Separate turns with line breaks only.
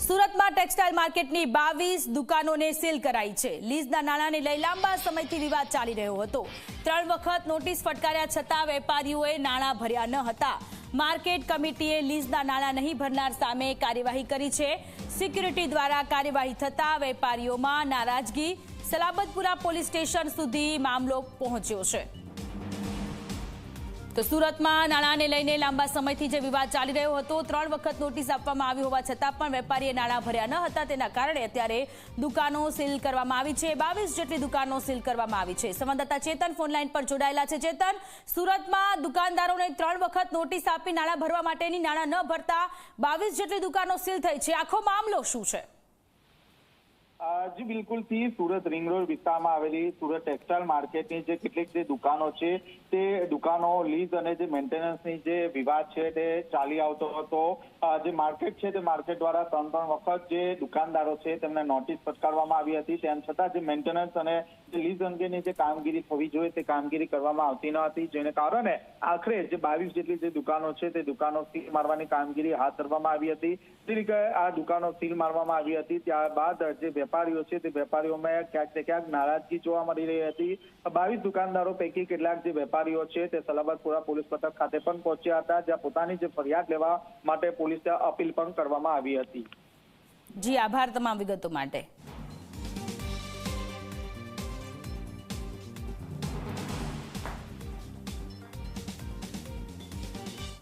સુરતમાં ટેક્સટાઇલ માર્કેટની બાવીસ દુકાનોને સીલ કરાઈ છે. લીઝના નાણાંને લઈ લાંબા સમયથી વિવાદ ચાલી રહ્યો હતો. ત્રણ વખત નોટિસ ફટકાર્યા છતાં વેપારીઓએ નાણાં ભર્યા ન હતા. માર્કેટ કમિટીએ લીઝના નાણાં નહીં ભરનાર સામે કાર્યવાહી કરી છે. સિક્યુરિટી દ્વારા કાર્યવાહી થતાં વેપારીઓમાં નારાજગી. સલાબતપુરા પોલીસ સ્ટેશન સુધી મામલો પહોંચ્યો છે. તો સુરતમાં નાણાંને લઈને લાંબા સમયથી જે વિવાદ ચાલી રહ્યો હતો, ત્રણ વખત નોટિસ આપવામાં આવી હોવા છતાં પણ વેપારીએ નાણાં ભર્યા ન હતા. તેના કારણે અત્યારે દુકાનો સીલ કરવામાં આવી છે. બાવીસ જેટલી દુકાનો સીલ કરવામાં આવી છે. સંવાદદાતા ચેતન ફોનલાઈન પર જોડાયેલા છે. ચેતન, સુરતમાં દુકાનદારોને ત્રણ વખત નોટિસ આપી નાણાં ભરવા માટેની નાણાં ન ભરતા બાવીસ જેટલી દુકાનો સીલ થઈ છે. આખો મામલો શું છે?
જી, બિલકુલ. થી સુરત રિંગ રોડ વિસ્તારમાં આવેલી સુરત ટેક્સટાઇલ માર્કેટની જે કેટલીક જે દુકાનો છે, તે દુકાનો, લીઝ અને જે મેન્ટેનન્સની જે વિવાદ છે, તે ચાલી આવતો હતો. જે માર્કેટ છે, તે માર્કેટ દ્વારા ત્રણ ત્રણ વખત જે દુકાનદારો છે, તેમને નોટિસ ફટકારવામાં આવી હતી. તેમ છતાં જે મેન્ટેનન્સ અને લીઝ અંગેની જે કામગીરી થવી જોઈએ, તે કામગીરી કરવામાં આવતી ન હતી. જેને કારણે આખરે જે બાવીસ જેટલી જે દુકાનો છે, તે દુકાનો સીલ મારવાની કામગીરી હાથ ધરવામાં આવી હતી. જે રીતે આ દુકાનો સીલ મારવામાં આવી હતી, ત્યારબાદ જે વેપારીઓ છે, તે વેપારીઓમાં ક્યાંક ને ક્યાંક નારાજગી જોવા મળી રહી હતી. બાવીસ દુકાનદારો પૈકી કેટલાક જે વેપારીઓ છે, તે સલાબતપુરા પોલીસ મથક ખાતે પણ પહોંચ્યા હતા, જ્યાં પોતાની જે ફરિયાદ લેવા માટે પોલીસે અપીલ પણ કરવામાં આવી હતી.
જી, આભાર તમામ વિગતો માટે.